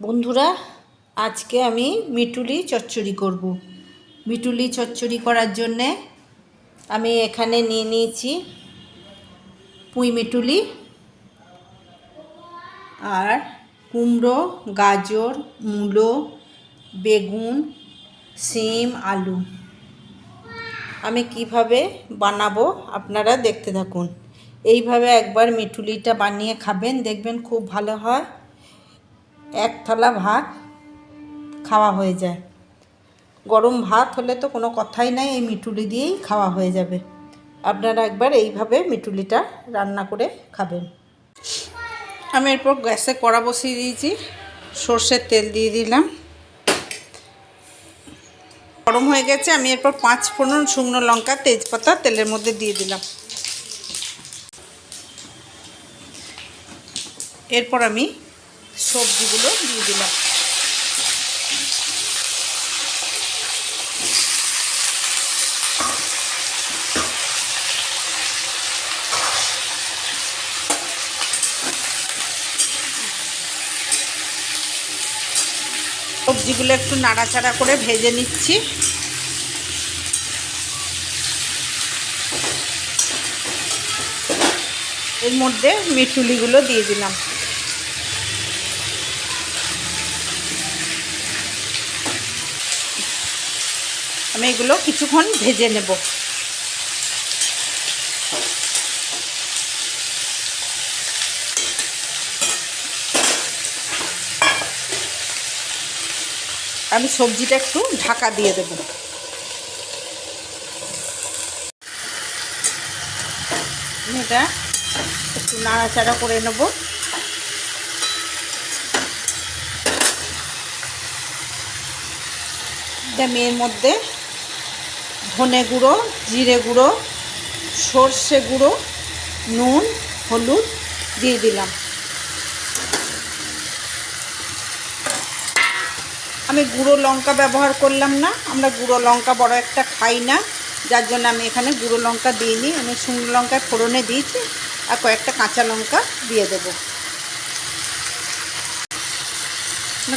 বন্ধুরা, আজকে আমি মিটুলি চচ্চড়ি করব। মিটুলি চচ্চড়ি করার জন্যে আমি এখানে নিয়ে নিয়েছি পুঁই মিটুলি আর কুমড়ো, গাজর, মূলো, বেগুন, সিম, আলু। আমি কীভাবে বানাবো আপনারা দেখতে থাকুন। এইভাবে একবার মিঠুলিটা বানিয়ে খাবেন, দেখবেন খুব ভালো হয়। এক থালা ভাত খাওয়া হয়ে যায়। গরম ভাত হলে তো কোনো কথাই নাই, এই মিঠুলি দিয়েই খাওয়া হয়ে যাবে। আপনারা একবার এইভাবে মিঠুলিটা রান্না করে খাবেন। আমি এরপর গ্যাসে কড়া বসিয়ে দিয়েছি, সর্ষের তেল দিয়ে দিলাম। গরম হয়ে গেছে, আমি এরপর পাঁচ ফোড়ন শুকনো লঙ্কা, তেজপাতা তেলের মধ্যে দিয়ে দিলাম। এরপর আমি সবজিগুলো দিয়ে দিলাম। সবজিগুলো একটু নাড়াচাড়া করে ভেজে নিচ্ছি। এর মধ্যে মিঠুলিগুলো দিয়ে দিলাম। আমি এগুলো কিছুক্ষণ ভেজে নেব। আমি সবজিটা একটু ঢাকা দিয়ে দেব। এটা একটু নাড়াচাড়া করে নেব। আমি এর মধ্যে ধনে গুঁড়ো, জিরে গুঁড়ো, সর্ষে গুঁড়ো, নুন, হলুদ দিয়ে দিলাম। আমি গুঁড়ো লঙ্কা ব্যবহার করলাম না, আমরা গুঁড়ো লঙ্কা বড় একটা খাই না, যার জন্য আমি এখানে গুঁড়ো লঙ্কা দিইনি। আমি শুকনো লঙ্কা ফোড়নে দিয়েছি আর কয়েকটা কাঁচা লঙ্কা দিয়ে দেবো।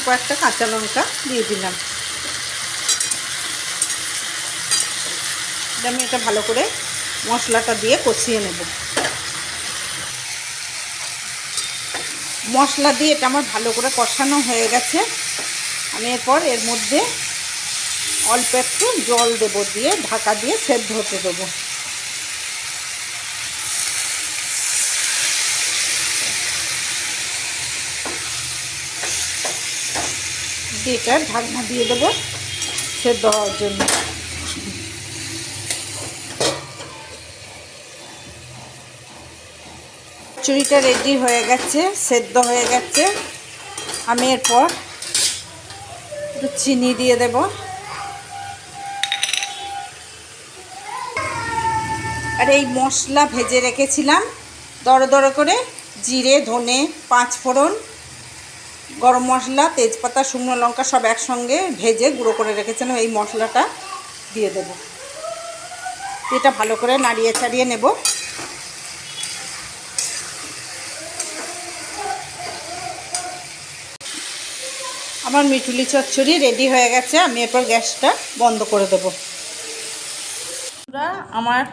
কয়েকটা কাঁচা লঙ্কা দিয়ে দিলাম। আমি এটা ভালো করে মশলাটা দিয়ে কষিয়ে নেব। মশলা দিয়ে এটা আমার ভালো করে কষানো হয়ে গেছে। আমি এরপর এর মধ্যে অল্প একটু জল দেব দিয়ে, ঢাকা দিয়ে সেদ্ধ হতে দেবো। দিয়ে এটা ঢাকনা দিয়ে দেবো সেদ্ধ হওয়ার জন্য। চুরিটা রেডি হয়ে গেছে, সেদ্ধ হয়ে গেছে। আমি এরপর একটু চিনি দিয়ে দেব। আর এই মশলা ভেজে রেখেছিলাম, দর দর করে জিরে, ধনে, পাঁচ ফোড়ন, গরম মশলা, তেজপাতা, শুকনো লঙ্কা সব একসঙ্গে ভেজে গুঁড়ো করে রেখেছিলাম, এই মশলাটা দিয়ে দেব। এটা ভালো করে নাড়িয়ে ছাড়িয়ে নেব। আমার মিঠুলি চচ্চড়ি রেডি হয়ে গেছে, আমি এরপর গ্যাসটা বন্ধ করে দেব। আমার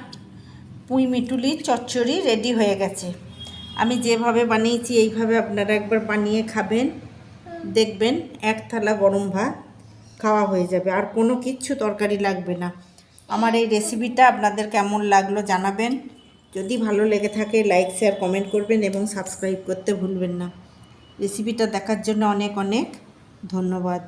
পুঁই মিটুলি চচ্চড়ি রেডি হয়ে গেছে। আমি যেভাবে বানিয়েছি, এইভাবে আপনারা একবার বানিয়ে খাবেন, দেখবেন এক থালা গরম ভাত খাওয়া হয়ে যাবে, আর কোনো কিচ্ছু তরকারি লাগবে না। আমার এই রেসিপিটা আপনাদের কেমন লাগল জানাবেন। যদি ভালো লেগে থাকে, লাইক, শেয়ার, কমেন্ট করবেন এবং সাবস্ক্রাইব করতে ভুলবেন না। রেসিপিটা দেখার জন্য অনেক অনেক ধন্যবাদ।